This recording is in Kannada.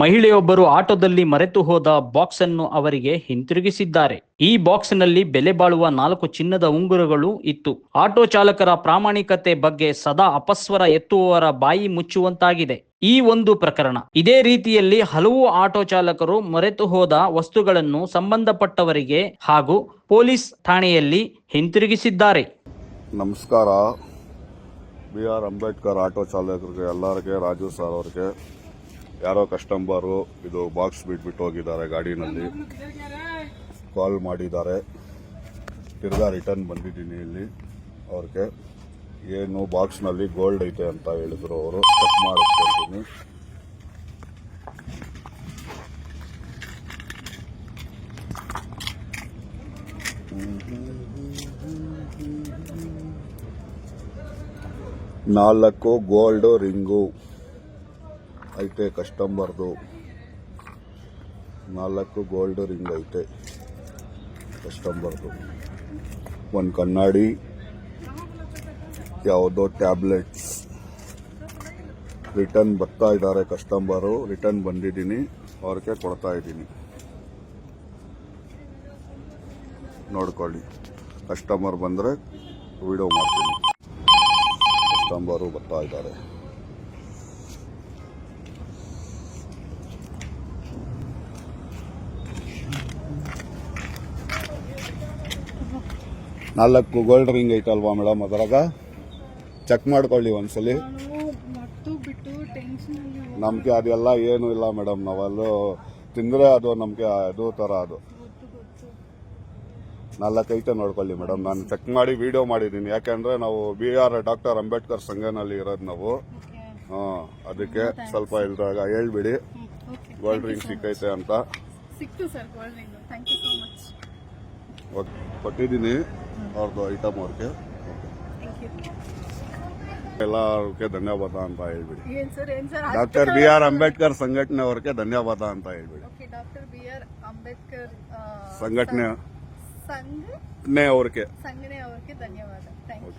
ಮಹಿಳೆಯೊಬ್ಬರು ಆಟೋದಲ್ಲಿ ಮರೆತು ಹೋದ ಬಾಕ್ಸ್ ಅನ್ನು ಅವರಿಗೆ ಹಿಂತಿರುಗಿಸಿದ್ದಾರೆ. ಈ ಬಾಕ್ಸ್ನಲ್ಲಿ ಬೆಲೆ ಬಾಳುವ ನಾಲ್ಕು ಚಿನ್ನದ ಉಂಗುರಗಳು ಇತ್ತು. ಆಟೋ ಚಾಲಕರ ಪ್ರಾಮಾಣಿಕತೆ ಬಗ್ಗೆ ಸದಾ ಅಪಸ್ವರ ಎತ್ತುವವರ ಬಾಯಿ ಮುಚ್ಚುವಂತಾಗಿದೆ. ಈ ಒಂದು ಪ್ರಕರಣ. ಇದೇ ರೀತಿಯಲ್ಲಿ ಹಲವು ಆಟೋ ಚಾಲಕರು ಮರೆತು ಹೋದ ವಸ್ತುಗಳನ್ನು ಸಂಬಂಧಪಟ್ಟವರಿಗೆ ಹಾಗೂ ಪೊಲೀಸ್ ಠಾಣೆಯಲ್ಲಿ ಹಿಂತಿರುಗಿಸಿದ್ದಾರೆ. ನಮಸ್ಕಾರ. ಬಿ ಆರ್ ಅಂಬೇಡ್ಕರ್ ಆಟೋ ಚಾಲಕರಿಗೆ, ಎಲ್ಲರಿಗೆ, ರಾಜು ಸರ್ ಅವ್ರಿಗೆ ಯಾರೋ ಕಸ್ಟಮರು ಇದು ಬಾಕ್ಸ್ ಬಿಟ್ಬಿಟ್ಟು ಹೋಗಿದ್ದಾರೆ ಗಾಡಿನಲ್ಲಿ. ಕಾಲ್ ಮಾಡಿದ್ದಾರೆ. ತಿರ್ಗಾ ರಿಟರ್ನ್ ಬಂದಿದ್ದೀನಿ ಇಲ್ಲಿ ಅವ್ರಿಗೆ. ಏನು ಬಾಕ್ಸ್ನಲ್ಲಿ ಗೋಲ್ಡ್ ಐತೆ ಅಂತ ಹೇಳಿದ್ರು ಅವರು. ಚೆಕ್ ಮಾಡಿಸ್ಕೊಳ್ತೀನಿ ನಾಲ್ಕು ಗೋಲ್ಡ್ ರಿಂಗು. ಐತೆ, ಕಸ್ಟಮರ್ದು. ನಾಲ್ಕು ಗೋಲ್ಡ್ ರಿಂಗ್ ಐತೆ, ಕಸ್ಟಮರ್ದು. ಒಂದು ಕನ್ನಡಿ, ಯಾವುದೋ ಟ್ಯಾಬ್ಲೆಟ್ಸ್ ರಿಟರ್ನ್ ಬರ್ತಾ ಇದ್ದಾರೆ ಕಸ್ಟಮರು ರಿಟರ್ನ್ ಬಂದಿದ್ದೀನಿ, ಅವ್ರಿಗೆ ಕೊಡ್ತಾ ಇದ್ದೀನಿ. ನೋಡ್ಕೊಳ್ಳಿ, ಕಸ್ಟಮರ್ ಬಂದರೆ ವಿಡಿಯೋ ಮಾಡ್ತೀನಿ. ಕಸ್ಟಮರು ಬರ್ತಾ ಇದ್ದಾರೆ ನಾಲ್ಕು ಗೋಲ್ಡ್ ರಿಂಗ್ ಐತಲ್ವಾ ಮೇಡಮ್ ಅದರಾಗ? ಚೆಕ್ ಮಾಡ್ಕೊಳ್ಳಿ ಒಂದ್ಸಲಿ. ನಮ್ಗೆ ಅದೆಲ್ಲ ಏನು ಇಲ್ಲ ಮೇಡಮ್ ನಾವಲ್ಲೂ ತಿಂದ್ರೆ ಅದು ನಮ್ಗೆ ಅದು ತರ ಅದು. ನಾಲ್ಕೈತೆ ನೋಡ್ಕೊಳ್ಳಿ ಮೇಡಮ್ ನಾನು ಚೆಕ್ ಮಾಡಿ ವಿಡಿಯೋ ಮಾಡಿದ್ದೀನಿ. ಯಾಕಂದ್ರೆ ನಾವು ಬಿ ಆರ್ ಡಾಕ್ಟರ್ ಅಂಬೇಡ್ಕರ್ ಸಂಘನಲ್ಲಿ ಇರೋದು ನಾವು. ಹಾ ಅದಕ್ಕೆ ಸ್ವಲ್ಪ ಇಲ್ದಾಗ ಹೇಳ್ಬಿಡಿ. ಗೋಲ್ಡ್ ರಿಂಗ್ ಸಿಕ್ಕೈತೆ ಅಂತ. ಕೊಟ್ಟಿದ್ದೀನಿ. ಅವ್ರದ್ದು ಐಟಮ್ ಅವ್ರಿಗೆ ಎಲ್ಲರಿಗೆ ಧನ್ಯವಾದ ಅಂತ ಹೇಳ್ಬಿಡಿ. ಡಾಕ್ಟರ್ ಬಿ ಆರ್ ಅಂಬೇಡ್ಕರ್ ಸಂಘಟನೆ ಅವ್ರಿಗೆ ಧನ್ಯವಾದ ಅಂತ ಹೇಳ್ಬಿಡಿ. ಡಾಕ್ಟರ್ ಬಿ ಆರ್ ಅಂಬೇಡ್ಕರ್ ಆ, ಸಂಘಟನೆ ಅವರಿಗೆ. ಧನ್ಯವಾದ.